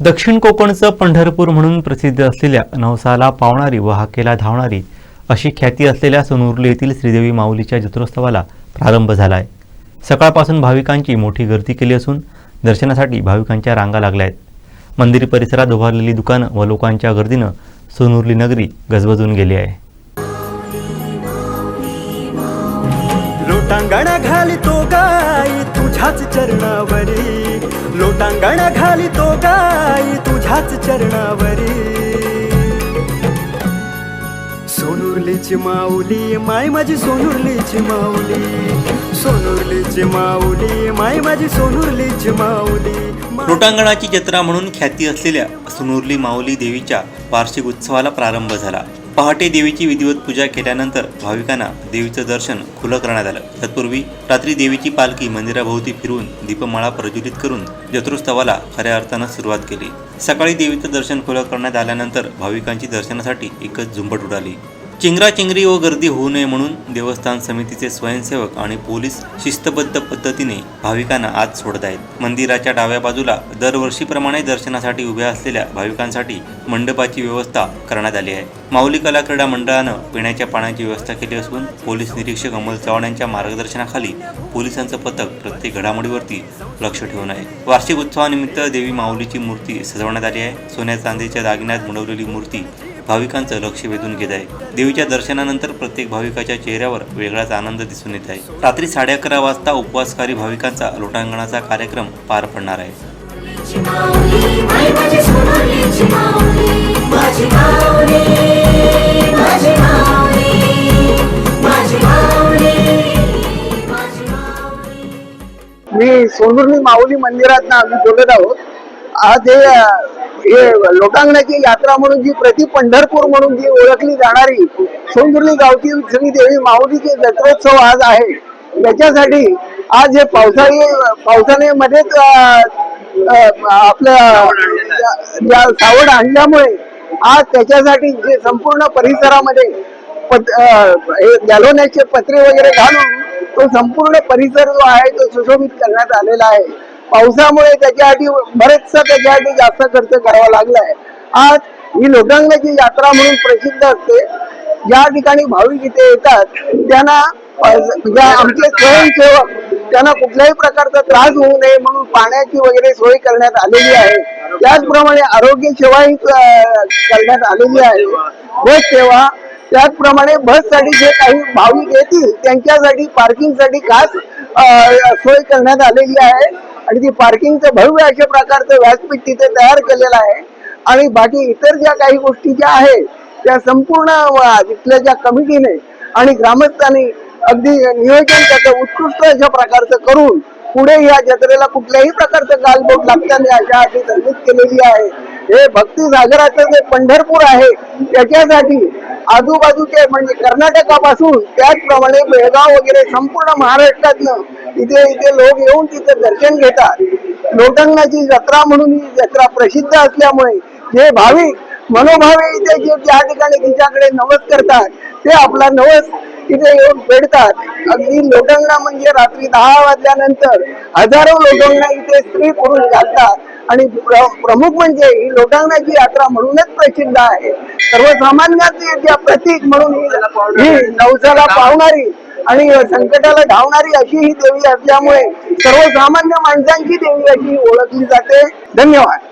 दक्षिण कोकणचं पंढरपूर म्हणून प्रसिद्ध असलेल्या नवसाला पावणारी व हाकेला धावणारी अशी ख्याती असलेल्या सोनुर्ली येथील श्रीदेवी माऊलीच्या जत्रोत्सवाला प्रारंभ झाला आहे सकाळपासून भाविकांची मोठी गर्दी केली असून दर्शनासाठी भाविकांच्या रांगा लागल्या आहेत. मंदिर परिसरात उभारलेली दुकानं व लोकांच्या गर्दीनं सोनुर्ली नगरी गजबजून गेली आहे. लोटांगणा घालितो गाई तुझ्याच चरणावरी. लोटांगणा घालितो गाई तुझ्याच चरणावरी. सोनुर्लीची माऊली माय माझी सोनुर्लीची माऊली. सोनुर्लीची माऊली माय माझी सोनुर्लीची माऊली. मा- लोटांगणाची जत्रा म्हणून ख्याती असलेल्या सोनुर्ली माऊली देवीच्या वार्षिक उत्सवाला प्रारंभ झाला. पहाटे देवीची विधिवत पूजा केल्यानंतर भाविकांना देवीचं दर्शन खुलं करण्यात आलं. तत्पूर्वी रात्री देवीची पालखी मंदिराभोवती फिरून दीपमाळा प्रज्वलित करून जत्रोत्सवाला खऱ्या अर्थानं सुरुवात केली. सकाळी देवीचं दर्शन खुलं करण्यात आल्यानंतर भाविकांची दर्शनासाठी एकच झुंबट उडाली. चिंगराचिंगरी व गर्दी होऊ नये म्हणून देवस्थान समितीचे स्वयंसेवक आणि पोलीस शिस्तबद्ध पद्धतीने भाविकांना आत सोडत आहेत. मंदिराच्या डाव्या बाजूला दरवर्षीप्रमाणे दर्शनासाठी उभ्या असलेल्या भाविकांसाठी मंडपाची व्यवस्था करण्यात आली आहे. माऊली कला क्रीडा मंडळानं पिण्याच्या पाण्याची व्यवस्था केली असून पोलीस निरीक्षक अमोल चव्हाण यांच्या मार्गदर्शनाखाली पोलिसांचं पथक प्रत्येक घडामोडीवरती लक्ष ठेवून आहे. वार्षिक उत्सवानिमित्त देवी माऊलीची मूर्ती सजवण्यात आली आहे. सोन्या चांदीच्या दागिन्यात मुडवलेली मूर्ती भाविकांचं लक्ष वेधून घेत आहे. देवीच्या दर्शनानंतर प्रत्येक भाविकाच्या चेहऱ्यावर वेगळाच आनंद दिसून येत आहे. रात्री साडे अकरा वाजता उपवासकारी भाविकांचा लोटांगणाचा कार्यक्रम पार पडणार आहे. मी सोनुर्ली माऊली मंदिरात आम्ही बोलत आहोत. आज हे हे लोटांगणाची यात्रा म्हणून जी प्रति पंढरपूर म्हणून जी ओळखली जाणारी सोनुर्ली गावची श्री देवी माऊलीचे जत्रोत्सव आज आहे. याच्यासाठी आज हे पावसाळी पावसाळ्यामध्येच अं, अं, आपलं ज्या- ज्या सावड आणल्यामुळे आज त्याच्यासाठी जे संपूर्ण परिसरामध्ये हे गॅलोनेचे पत्रे वगैरे घालून तो संपूर्ण परिसर जो आहे तो सुशोभित करण्यात आलेला आहे. पावसामुळे त्याच्यासाठी बरेचसा त्याच्यासाठी जास्त खर्च करावा लागलाय. आज ही लोटांगणाची यात्रा म्हणून प्रसिद्ध असते. ज्या ठिकाणी भाविक इथे येतात त्यांना म्हणजे आमचे स्वयंसेवक त्यांना कुठल्याही प्रकारचा त्रास होऊ नये म्हणून पाण्याची वगैरे सोय करण्यात आलेली आहे. त्याचप्रमाणे आरोग्य सेवाही करण्यात आलेली आहे. बस सेवा त्याचप्रमाणे बससाठी जे काही भाविक येतील त्यांच्यासाठी पार्किंगसाठी खास सोय करण्यात आलेली आहे. आणि ती पार्किंगचं भव्य अशा प्रकारचं व्यासपीठ तिथे तयार केलेलं आहे. आणि बाकी इतर ज्या काही गोष्टी ज्या आहेत त्या संपूर्ण तिथल्या ज्या कमिटीने आणि ग्रामस्थांनी अगदी नियोजन त्याचं उत्कृष्ट अशा प्रकारचं करून पुढे या जत्रेला कुठल्याही प्रकारचं गालबोट लागता नाही अशा अटी तरतूद केलेली आहे. हे भक्ती सागराचं जे पंढरपूर आहे त्याच्यासाठी आजूबाजूचे म्हणजे कर्नाटकापासून त्याचप्रमाणे बेळगाव वगैरे संपूर्ण महाराष्ट्रातनं इथे इथे लोक येऊन तिथे दर्शन घेतात. लोटंगणाची जत्रा म्हणून ही जत्रा प्रसिद्ध असल्यामुळे जे भाविक मनोभावे इथे जे ज्या ठिकाणी तिच्याकडे नवस करतात ते आपला नवस तिथे येऊन फेडतात. अगदी लोटंगणा म्हणजे रात्री दहा वाजल्यानंतर हजारो लोटंगणा इथे स्त्री पुरुष घालतात आणि प्रमुख म्हणजे ही लोटांगणाची यात्रा म्हणूनच प्रसिद्ध आहे. सर्वसामान्याचे प्रतीक म्हणून ही ही नवसाला पावणारी आणि संकटाला धावणारी अशी ही देवी असल्यामुळे सर्वसामान्य माणसांची देवी अशी ओळखली जाते. धन्यवाद.